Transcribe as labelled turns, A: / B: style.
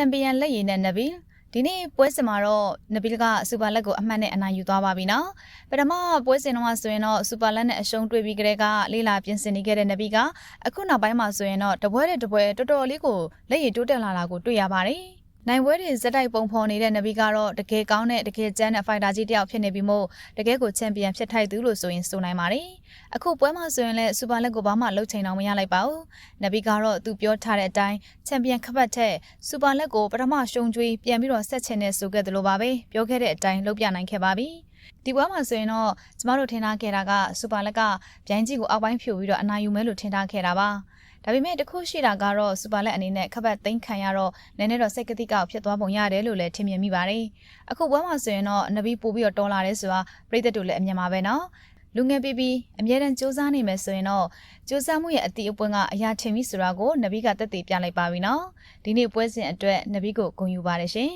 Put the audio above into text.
A: ချန်ပီယံလက်ရည်နဲ့နဗီဒီနေ့ပွဲစဉ်မှာတော့နဗီလကစူပါလက်ကိုအမှတ်နဲ့အနိုင်ယူသွားပါပြီနော်ပထမပွဲစဉ်တော့ဆိုရင်တော့စူပါလက်နဲ့အရှုံးတွေ့ပြီးကြတဲ့ကလေးလာပြင်ဆင်နေခဲ့တဲ့နဗီကအခုနောက်ပိုင်းမှာဆိုရင်တော့တပွဲတဲ့တပွဲတော်တော်လေးကိုလက်ရည်တိုးတက်လာတာကိုတွေ့ရပါတယ် နိုင်ပွဲတွေဇက်တိုက်ပုံဖော်နေတဲ့နဗီကတော့တကယ်ကောင်းတဲ့တကယ်ကျန်းတဲ့ဖိုက်တာကြီးတစ်ယောက်ဖြစ်နေပြီးမို့တကယ်ကိုချန်ပီယံဖြစ်ထိုက်သူလို့ဆိုရင်ဆိုနိုင်ပါတယ်အခုပွဲမှာဆိုရင်လည်းစူပါလက်ကိုဘာမှလှုပ်ချိန်တော့မရလိုက်ပါဘူးနဗီကတော့သူပြောထားတဲ့အတိုင်းချန်ပီယံခပတ်ထက်စူပါလက်ကိုပထမရှုံးကျွေးပြန်ပြီးတော့ဆက်ချင်တဲ့ဆိုခဲ့သလိုပါပဲပြောခဲ့တဲ့အတိုင်းလုပ်ပြနိုင်ခဲ့ပါပြီ ဒီပွဲမှာဆိုရင်တော့ကျမတို့ထင်ထားခဲ့တာကစူပါလက်ကဗျိုင်းကြီးကိုအောက်ပိုင်းဖြိုပြီးတော့အနိုင်ယူမယ်လို့ထင်ထားခဲ့တာပါဒါပေမဲ့တခုရှိတာကတော့စူပါလက်အနေနဲ့ခပတ်သိမ်းခံရတော့နည်းနည်းတော့စိတ်ကတိကောက်ဖြစ်သွားပုံရတယ်လို့လည်းထင်မြင်မိပါတယ်အခုပွဲမှာဆိုရင်တော့နဗီပို့ပြီးတော့တော်လာတယ်ဆိုတာပြည်သက်တို့လည်းအမြင်ပါပဲနော်လူငယ်ပြီးပြီးအမြဲတမ်းစူးစမ်းနေမယ်ဆိုရင်တော့စူးစမ်းမှုရဲ့အတိအပွင့်ကအရာထင်ပြီဆိုတာကိုနဗီကတက်တည်ပြလိုက်ပါပြီနော်ဒီနေ့ပွဲစဉ်အတွက်နဗီကိုဂုဏ်ယူပါတယ်ရှင်